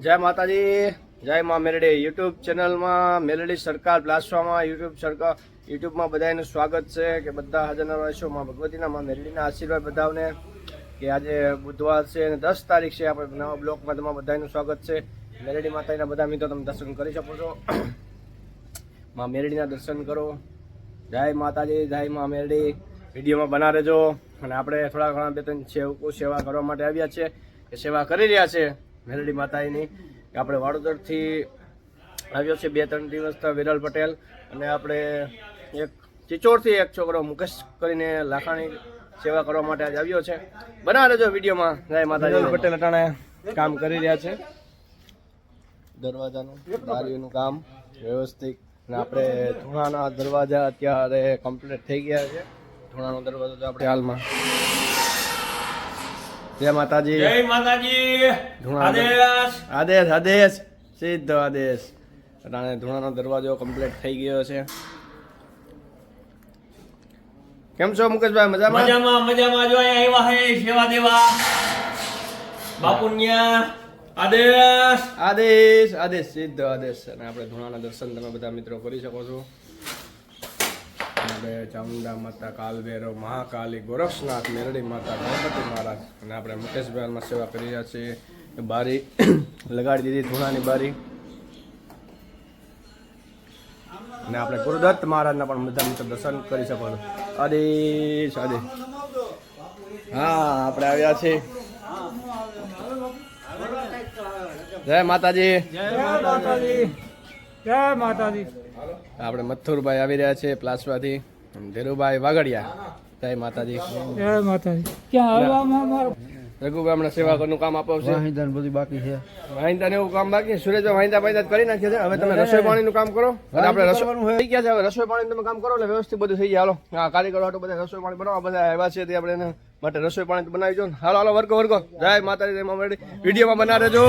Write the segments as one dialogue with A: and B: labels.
A: જય માતાજી, જય મા મેરડી યુટ્યુબ ચેનલમાં મેલડી સરકાર બ્લાસવામાં યુટ્યુબ સરકાર યુટ્યુબમાં બધાનું સ્વાગત છે કે બધા હાજરના રહેશો. માં ભગવતીના, માં મેરડીના આશીર્વાદ બધાને કે આજે બુધવાર છે અને દસ તારીખ છે આપણે નવા બ્લોકમાં તમારા બધાનું સ્વાગત છે. મેરડી માતાજીના બધા મિત્રો તમે દર્શન કરી શકો છો. માં મેરડીના દર્શન કરો. જય માતાજી, જય મા મેરડી વિડીયોમાં બના રહેજો. અને આપણે થોડા ઘણા બે ત્રણ સેવકો સેવા કરવા માટે આવ્યા છે એ સેવા કરી રહ્યા છે. મેરડી માતાજીની. આપણે વાડોદરથી આવ્યો છે બે ત્રણ દિવસ વિરલ પટેલ અને આપણે એક ચિચોડથી એક છોકરો મુકેશ કરીને લાખાણી સેવા કરવા માટે આજે આવ્યો છે. બના રહેજો વિડીયોમાં. જય માતાજી. પટેલ અટાણે કામ કરી રહ્યા છે. દરવાજાનું બારીઓનું કામ વ્યવસ્થિત. અને આપણે ધૂણાના દરવાજા અત્યારે કમ્પ્લીટ થઈ ગયા છે. ધૂણાનો દરવાજો તો આપણે હાલમાં. જય માતાજી.
B: જય માતાજી. આદેશ.
A: આદેશ આદેશ. સીધો આદેશ. અને ધૂણાનો દરવાજો કમ્પ્લીટ થઈ ગયો છે. કેમ છો મુકેશભાઈ મજામાં?
B: મજામાં મજામાં. જો અહીંયા આવ્યા હે સેવા દેવા. બાપુન્યા આદેશ.
A: આદેશ આદેશ સીધો આદેશ. અને આપણે ધૂણાના દર્શન તમે બધા મિત્રો કરી શકો છો. આપણે ચામુંડા માતા, કાલભૈરવ, મહાકાલી, ગોરક્ષનાથ, મેરડી માતા, ગણપતિ મહારાજ અને આપણે મુકેશભાઈમાં સેવા કરી રહ્યા છીએ. બારી લગાડી દીધી, ધૂણાની બારી. અને આપણે ગુરુદત્ત મહારાજના પણ બધા મિત્રો દર્શન કરી શકો આદેશ આદેશ હા, આપણે આવ્યા છીએ. જય માતાજી.
C: જય માતાજી. જય માતાજી.
A: આપણે મથુરભાઈ આવી રહ્યા છે પ્લાસવાથી. ધીરુભાઈ વાગડિયા. જય માતાજી.
C: જય માતાજી. ક્યાં આવવામાં મારો
A: રઘુભાઈ હમણાં સેવાકરનું કામ અપાવશે
D: વાહિંદાને બધું બાકી છે.
A: વાહિંદા એવું કામ બાકી? સુરેશભાઈ વાહિંદા વાહિંદા કરી નાખ્યા છે? હવે તમે રસોઈ પાણીનું કામ કરો? અને આપણે રસોઈ થઈ ગયા છે હવે રસોઈ પાણીનું તમે કામ કરો એટલે વ્યવસ્થિત બધું થઈ જાય. હાલો. હા કારીગરો હાટું બધા રસોઈ પાણી બનાવવા બધા આવ્યા છે તે આપણે એના માટે રસોઈ પાણી બનાવી દો ને. હાલો હાલો વર્ગો વર્ગો. જય માતાજી જય વિડીયોમાં બના રહેજો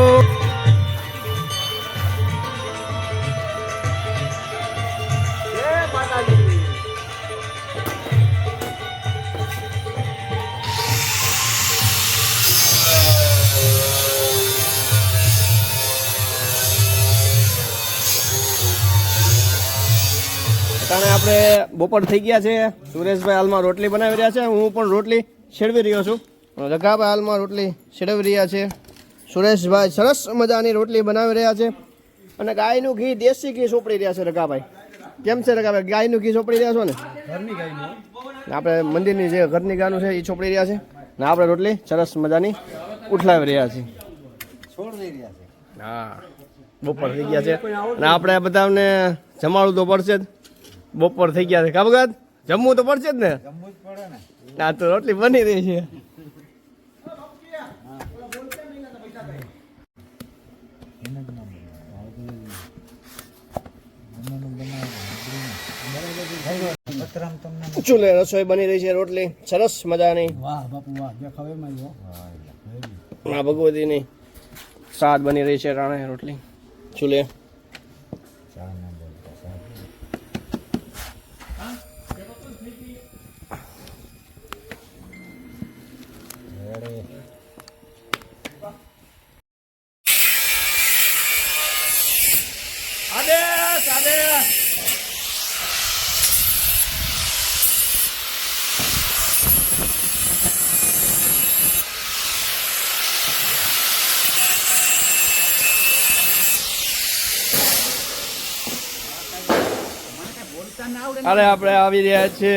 A: અટાણે આપણે બપોર થઈ ગયા છે. સુરેશભાઈ હાલમાં રોટલી બનાવી રહ્યા છે. હું પણ રોટલી છેડવી રહ્યો છું. રઘાભાઈ હાલમાં રોટલી છેડવી રહ્યા છે. સુરેશભાઈ સરસ મજાની રોટલી બનાવી રહ્યા છે. અને ગાયનું ઘી દેશી ઘી સોપડી રહ્યા છે રઘાભાઈ. કેમ છે રઘાભાઈ? ગાયનું ઘી સોપડી રહ્યા છો ને? આપણે મંદિરની જે ઘરની ગાયનું છે એ સોપડી રહ્યા છે. ને આપણે રોટલી સરસ મજાની ઉઠલાવી રહ્યા છીએ. હા બપોર થઈ ગયા છે. અને આપણે બધાને જમાડવું તો પડશે જ. બપોર થઈ ગયા છે. કા ભગત જમવું તો પડશે જ ને? આ તો રોટલી બની રહી છે. ચૂલે રસોઈ બની રહી છે રોટલી? સરસ મજાની.
C: વાહ બાપુ વાહ. દેખાવ એમાં
A: ભગવતીની સાદ બની રહી છે રાણે રોટલી. ચૂલે
B: આદેશ આદેશ
A: અરે આપણે આવી રહ્યા છીએ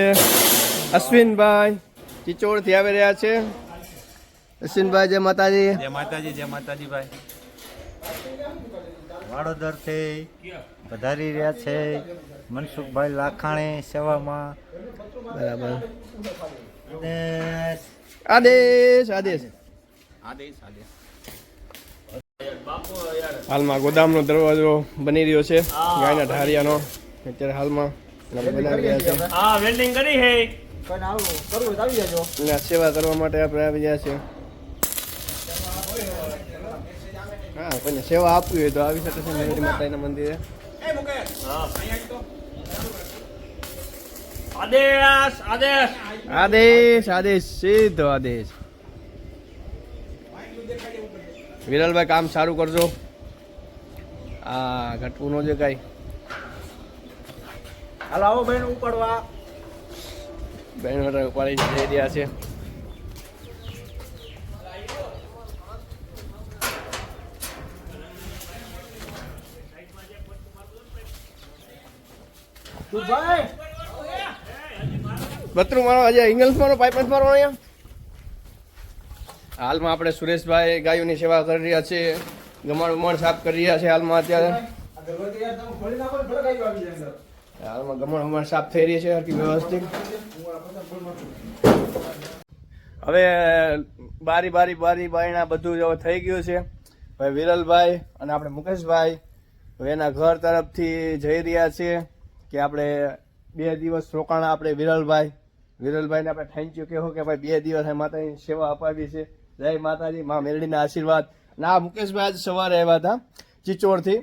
A: અશ્વિનભાઈ ચિચોડથી આવી રહ્યા છે. અશ્વિનભાઈ જય માતાજી.
D: જય માતાજી જય માતાજી ભાઈ વાડોદરથી વધારી રહ્યા છે મનસુખભાઈ લાખાણી સેવામાં.
A: બરાબર.
D: અને
A: આદેશ આદેશ. હાલમાં ગોદામનો દરવાજો બની રહ્યો છે ગાયના ઢારિયાનો. અત્યારે હાલમાં
B: હા વેલ્ડિંગ કરી હે.
C: પણ આવું કરવું તો આવી જજો.
A: અને સેવા કરવા માટે આપણે આવી ગયા છે. હા કોઈને સેવા આપવી હોય તો આવી શકે છે મેરી માતાના મંદિરે.
B: આદેશ આદેશ.
A: આદેશ આદેશ સીધો આદેશ. વિરલભાઈ કામ સારું કરજો. આ ઘટવું નો જે કાંઈ.
C: હાલો આવો બેન ઉપાડવા.
A: બેન ઉપાડી જઈ રહ્યા છે. બત્રું મારો હજી ઇંગલ્સ મારો પાઇપ નથી અહીંયા? હાલમાં આપણે સુરેશભાઈ ગાયોની સેવા કરી રહ્યા છે. ગમાણ ઉમણ સાફ કરી રહ્યા છે હાલમાં અત્યારે. હાલમાં ગમણ હમણાં સાફ થઈ રહી છે, હરકી વ્યવસ્થિત. હવે, બારી બારી બારી બારીના બધું જો થઈ ગયું છે. ભાઈ વિરલભાઈ અને આપણે મુકેશભાઈ હવે એના ઘર તરફથી જઈ રહ્યા છીએ કે આપણે બે દિવસ રોકાણ આપણે વિરલભાઈ, વિરલભાઈને આપણે થેન્ક યુ કહેવું કે ભાઈ બે દિવસ માતાની સેવા અપાવી છે. જય માતાજી, મા મેરડીના આશીર્વાદ. ના, મુકેશભાઈ આજ સવારે આવ્યા હતા, ચિચોડથી.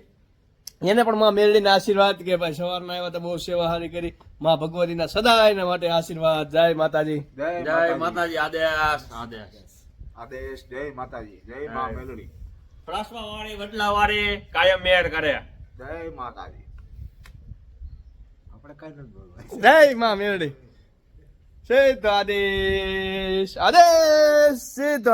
A: એને પણ માં મેરડીના આશીર્વાદ કે ભાઈ સવારમાં આવ્યા તો બહુ સેવા સારી કરી. માં ભગવતીના સદા એના માટે આશીર્વાદ. જય માતાજી.
B: જય માતાજી. આદેશ આદેશ.
E: આદેશ જય માતાજી. જય મા મેલડી.
B: પ્રાસવા વાળી વડલા વાળી કાયમ મેર કરે.
E: જય માતાજી.
D: આપણે કઈ નથી બોલવા
A: જય મા મેરડી સિદ્ધ આદેશ આદેશ સિદ્ધ